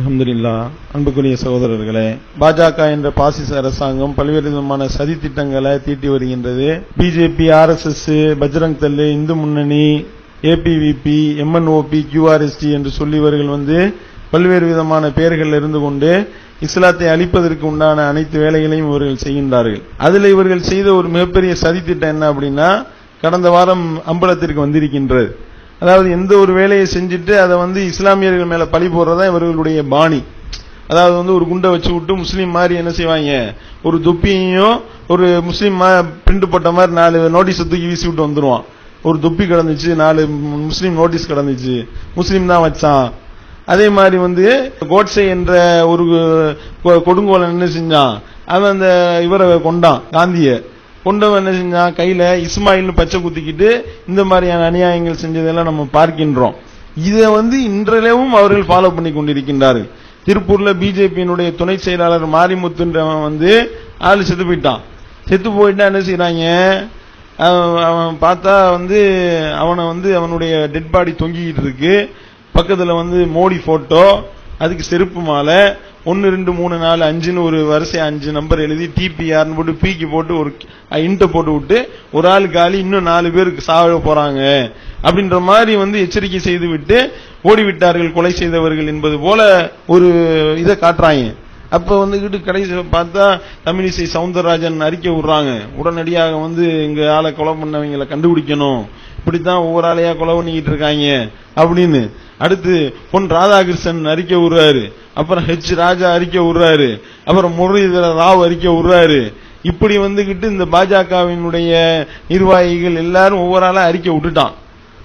அஹமதுல்லா அன்புக்குரிய சகோதரர்களே பாஜக என்ற பாசிச அரசாங்கம் பல்வேறு விதமான சதி திட்டங்களை தீட்டி வருகின்றது. BJP RSS Bajrang Dal Hindu Munnani ABVP MNOP QRST என்று சொல்லி இவர்கள் வந்து பல்வேறு விதமான பெயர்கள் இருந்து கொண்டு இஸ்லாத்தை அழிப்பதற்கு உண்டான அனைத்து வேலைகளையும் இவர்கள் செய்கின்றார்கள். அதில் இவர்கள் செய்த ஒரு மிகப்பெரிய சதி திட்டம் என்ன அப்படின்னா கடந்த வாரம் அம்பலத்திற்கு வந்திருக்கின்றது. அதாவது எந்த ஒரு வேலையை செஞ்சுட்டு அதை வந்து இஸ்லாமியர்கள் மேல பழி போடுறதா இவர்களுடைய பாணி. அதாவது வந்து ஒரு குண்டை வச்சு விட்டு முஸ்லீம் மாதிரி என்ன செய்வாங்க? ஒரு தொப்பியையும் ஒரு முஸ்லீம் பிரிண்ட் போட்ட மாதிரி நாலு நோட்டீஸ் தூக்கி வீசி விட்டு வந்துருவான். ஒரு தொப்பி கிடந்துச்சு நாலு முஸ்லீம் நோட்டீஸ் கிடந்துச்சு. முஸ்லீம் தான் வச்சான். அதே மாதிரி வந்து கோட்ஸே என்ற ஒரு கொ- கொடுங்கோலன் என்ன செஞ்சான்? அவன் அந்த இவரை கொண்டான் காந்தியை. கொண்டவன் என்ன செஞ்சான்? கையில இஸ்மாயில்னு பச்சை குத்திக்கிட்டு இந்த மாதிரியான அநியாயங்கள் செஞ்சதெல்லாம் நம்ம பார்க்கின்றோம். இதை வந்து இன்றளவும் அவர்கள் ஃபாலோ பண்ணி கொண்டிருக்கின்றார்கள். திருப்பூர்ல பிஜேபியினுடைய துணை செயலாளர் மாரிமுத்துன்றவன் வந்து ஆள் செத்து போயிட்டான். செத்து போயிட்டா என்ன செய்யறாங்க அவன் அவன் பார்த்தா வந்து அவனை வந்து அவனுடைய டெட் பாடி தொங்கிக்கிட்டு இருக்கு. பக்கத்துல வந்து மோடி போட்டோ அதுக்கு செருப்பு மாலை ஒன்று ரெண்டு மூணு நாலு அஞ்சுன்னு ஒரு வரிசை அஞ்சு நம்பர் எழுதி டிபிஆர்னு போட்டு பீக்கி போட்டு ஒரு இன்ட்ட போட்டு விட்டு ஒரு ஆள் காலி இன்னும் நாலு பேருக்கு சாக போறாங்க. அப்படின்ற மாதிரி வந்து எச்சரிக்கை செய்து விட்டு ஓடிவிட்டார்கள் கொலை செய்தவர்கள் என்பது போல ஒரு இதை காட்டுறாங்க. அப்ப வந்துகிட்டு கடைசி பார்த்தா தமிழிசை சவுந்தரராஜன் அறிக்கை விடுறாங்க. உடனடியாக வந்து இங்க ஆளை கொலை பண்ணவங்களை கண்டுபிடிக்கணும். இப்படித்தான் ஒவ்வொரு ஆளையா கொலை பண்ணிக்கிட்டு இருக்காங்க அப்படின்னு. அடுத்து பொன் ராதாகிருஷ்ணன் அறிக்கை விடுறாரு. அப்புறம் ஹெச் ராஜா அறிக்கை விடுறாரு. அப்புறம் முரளிதர ராவ் அறிக்கை விடுறாரு. இப்படி வந்துகிட்டு இந்த பாஜகவினுடைய நிர்வாகிகள் எல்லாரும் ஒவ்வொரு ஆளா அறிக்கை விட்டுட்டான்.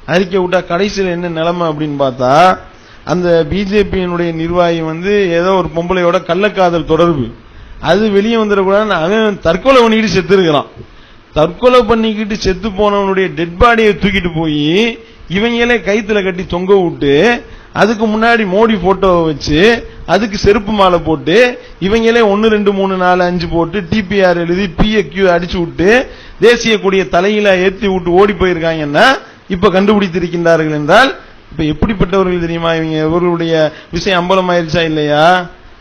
அறிக்கை விட்டா கடைசியில் என்ன நிலைமை அப்படின்னு பார்த்தா அந்த பிஜேபியினுடைய நிர்வாகி வந்து ஏதோ ஒரு பொம்பளையோட கள்ளக்காதல் தொடர்பு. அது வெளியே வந்துடக்கூடாதுன்னு அவன் தற்கொலை பண்ணிக்கிட்டு செத்து இருக்கிறான் தற்கொலை பண்ணிக்கிட்டு செத்து போனவனுடைய டெட் பாடியை தூக்கிட்டு போய் இவங்களே கைத்துல கட்டி தொங்க விட்டு அதுக்கு முன்னாடி மோடி போட்டோவை வச்சு அதுக்கு செருப்பு மாலை போட்டு இவங்களே ஒன்னு ரெண்டு மூணு நாலு அஞ்சு போட்டு டிபிஆர் எழுதி பிஏக்யூ அடிச்சு விட்டு தேசிய கொடிய தலையில ஏத்தி விட்டு ஓடி போயிருக்காங்கன்னா இப்ப கண்டுபிடித்திருக்கின்றார்கள் என்றால் இப்ப எப்படிப்பட்டவர்கள் தெரியுமா இவங்க? இவர்களுடைய விஷயம் அம்பலம் ஆயிருச்சா இல்லையா?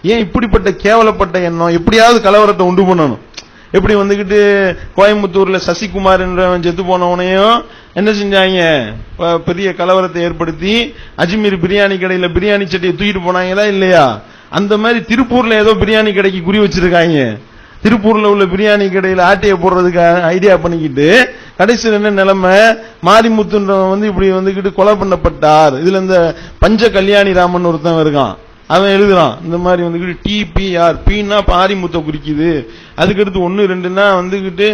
ஏன் இப்படிப்பட்ட கேவலப்பட்ட எண்ணம்? எப்படியாவது கலவரத்தை உண்டு பண்ணணும். எப்படி வந்துகிட்டு கோயம்புத்தூர்ல சசிகுமார் என்றவன் செத்து போனவனையும் என்ன செஞ்சாங்க? ப- பெரிய கலவரத்தை ஏற்படுத்தி அஜ்மீர் பிரியாணி கடையில பிரியாணி சட்டியை தூக்கிட்டு போனாங்களா இல்லையா? அந்த மாதிரி திருப்பூர்ல ஏதோ பிரியாணி கடைக்கு குறி வச்சிருக்காங்க. திருப்பூர்ல உள்ள பிரியாணி கடையில ஆட்டையை போடுறதுக்காக ஐடியா பண்ணிக்கிட்டு கடைசியில் என்ன நிலைமை? மாரிமுத்துன்றவன் வந்து இப்படி வந்துகிட்டு கொலை பண்ணப்பட்டார். இதுல இந்த பஞ்ச கல்யாணி ராமன் ஒருத்தன் இருக்கான். அவன் எழுதுறான். இந்த மாதிரி வந்துக்கிட்டு டிபிஆர் பின்னா பாரிமுத்த குறிக்குது. அதுக்கடுத்து ஒன்று ரெண்டுன்னா வந்துக்கிட்டு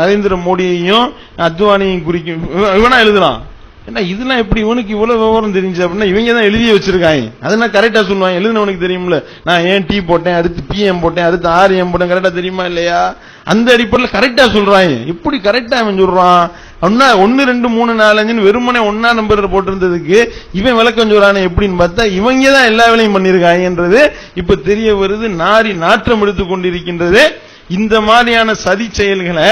நரேந்திர மோடியையும் அத்வானியையும் குறிக்கும். இவனா எழுதுறான். என்ன இதெல்லாம் எப்படி இவனுக்கு இவ்வளவு விவரம் தெரிஞ்சு அப்படின்னா இவங்க தான் எழுதி வச்சிருக்காங்க. அதெல்லாம் கரெக்டா சொல்லுவாங்க. எழுதுனவனுக்கு தெரியும்ல. நான் ஏன் டி போட்டேன் அடுத்து பிஎம் போட்டேன் அடுத்து ஆர்எம் போட்டேன் கரெக்டா தெரியுமா இல்லையா? அந்த அடிப்படையில் கரெக்டா சொல்றாங்க. எப்படி கரெக்டா அவன் சொல்றான்? அப்படின்னா ஒன்னு ரெண்டு மூணு நாலஞ்சுன்னு வெறுமனே ஒன்னா நம்பர் போட்டிருந்ததுக்கு இவன் விளக்கம் சொல்றானே எப்படின்னு பார்த்தா இவங்க தான் எல்லா வேலையும் பண்ணிருக்காங்கன்றது இப்ப தெரிய வருது நாரி நாற்றம் எடுத்துக் கொண்டிருக்கின்றது. இந்த மாதிரியான சதி செயல்களை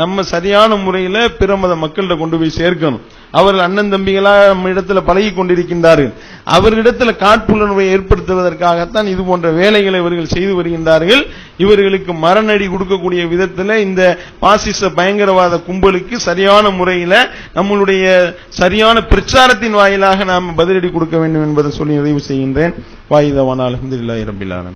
நம்ம சரியான முறையில பிற மத மக்கள்கிட்ட கொண்டு போய் சேர்க்கணும். அவர்கள் அண்ணன் தம்பிகளா நம்ம இடத்துல பழகி கொண்டிருக்கின்றார்கள். அவர்களிடத்துல காட்புலர்வை ஏற்படுத்துவதற்காகத்தான் இது போன்ற வேலைகளை இவர்கள் செய்து வருகின்றார்கள். இவர்களுக்கு மரணடி கொடுக்கக்கூடிய விதத்துல இந்த பாசிச பயங்கரவாத கும்பலுக்கு சரியான முறையில நம்மளுடைய சரியான பிரச்சாரத்தின் வாயிலாக நாம் பதிலடி கொடுக்க வேண்டும் என்பதை சொல்லி நிறைவு செய்கின்றேன். வாயுதவான அலமதுல்லாஹி ரபில்